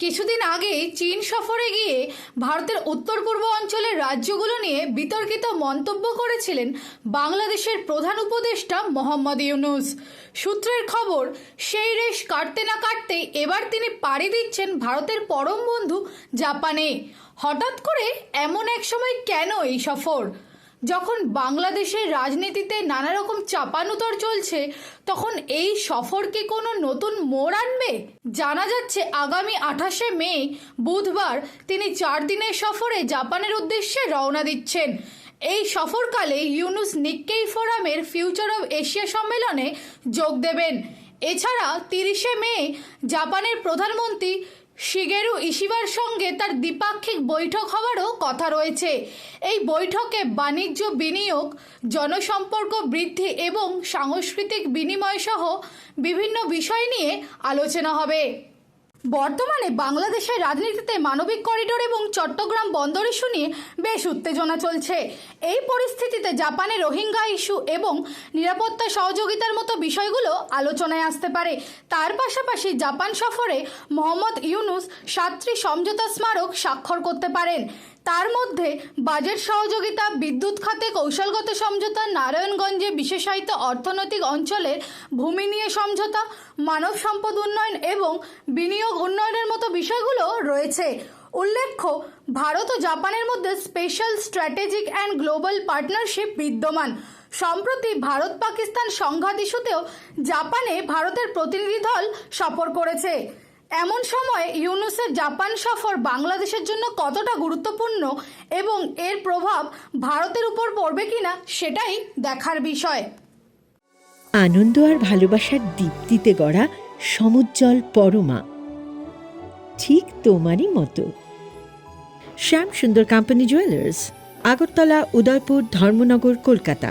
কিছুদিন আগেই চীন সফরে গিয়ে ভারতের উত্তর পূর্ব অঞ্চলের রাজ্যগুলো নিয়ে বিতর্কিত মন্তব্য করেছিলেন বাংলাদেশের প্রধান উপদেষ্টা মোহাম্মদ ইউনুস। সূত্রের খবর, সেই রেশ কাটতে না কাটতেই এবার তিনি পাড়ি দিচ্ছেন ভারতের পরম বন্ধু জাপানে। হঠাৎ করে এমন এক সময় কেন এই সফর? যখন বাংলাদেশের রাজনীতিতে নানা রকম চাপানুতর চলছে, তখন এই সফর কি কোনো নতুন মোড় আনবে? জানা যাচ্ছে, আগামী আঠাশে মে, বুধবার, তিনি চার দিনের সফরে জাপানের উদ্দেশ্যে রওনা দিচ্ছেন। এই সফরকালে ইউনুস নিক্কেই ফোরামের ফিউচার অব এশিয়া সম্মেলনে যোগ দেবেন। এছাড়া তিরিশে মে, জাপানের প্রধানমন্ত্রী শিগেরু ইশিবার সঙ্গে তার দ্বিপাক্ষিক বৈঠক হওয়ারও কথা রয়েছে। এই বৈঠকে বাণিজ্য বিনিয়োগ, জনসম্পর্ক বৃদ্ধি এবং সাংস্কৃতিক বিনিময় সহ বিভিন্ন বিষয় নিয়ে আলোচনা হবে। বর্তমানে বাংলাদেশের রাজনীতিতে মানবিক করিডোর এবং চট্টগ্রাম বন্দর ইস্যু নিয়ে বেশ উত্তেজনা চলছে। এই পরিস্থিতিতে জাপানে রোহিঙ্গা ইস্যু এবং নিরাপত্তা সহযোগিতার মতো বিষয়গুলো আলোচনায় আসতে পারে। তার পাশাপাশি জাপান সফরে মোহাম্মদ ইউনুস সাতটি সমঝোতা স্মারক স্বাক্ষর করতে পারেন। তার মধ্যে বাজেট সহযোগিতা, বিদ্যুৎ খাতে কৌশলগত সমঝোতা, নারায়ণগঞ্জে বিশেষায়িত অর্থনৈতিক অঞ্চলের ভূমি নিয়ে সমঝোতা, মানব সম্পদ উন্নয়ন এবং বিনিয়োগ উন্নয়নের মতো বিষয়গুলো রয়েছে। উল্লেখ্য, ভারত ও জাপানের মধ্যে special strategic and global partnership বিদ্যমান। সম্প্রতি ভারত পাকিস্তান সংঘাত ইস্যুতেও জাপানে ভারতের প্রতিনিধি দল সফর করেছে। এমন সময় ইউনুসের জাপান সফর বাংলাদেশের জন্য কতটা গুরুত্বপূর্ণ এবং এর প্রভাব ভারতের উপর পড়বে কিনা সেটাই দেখার বিষয়। আনন্দ আর ভালোবাসার দীপ্তিতে গড়া সমুজ্জ্বল পরমা। ঠিক তোমারই মতো। Shyam Sundar company jewellers Agartala, Udaipur, Dharmanagar, Kolkata.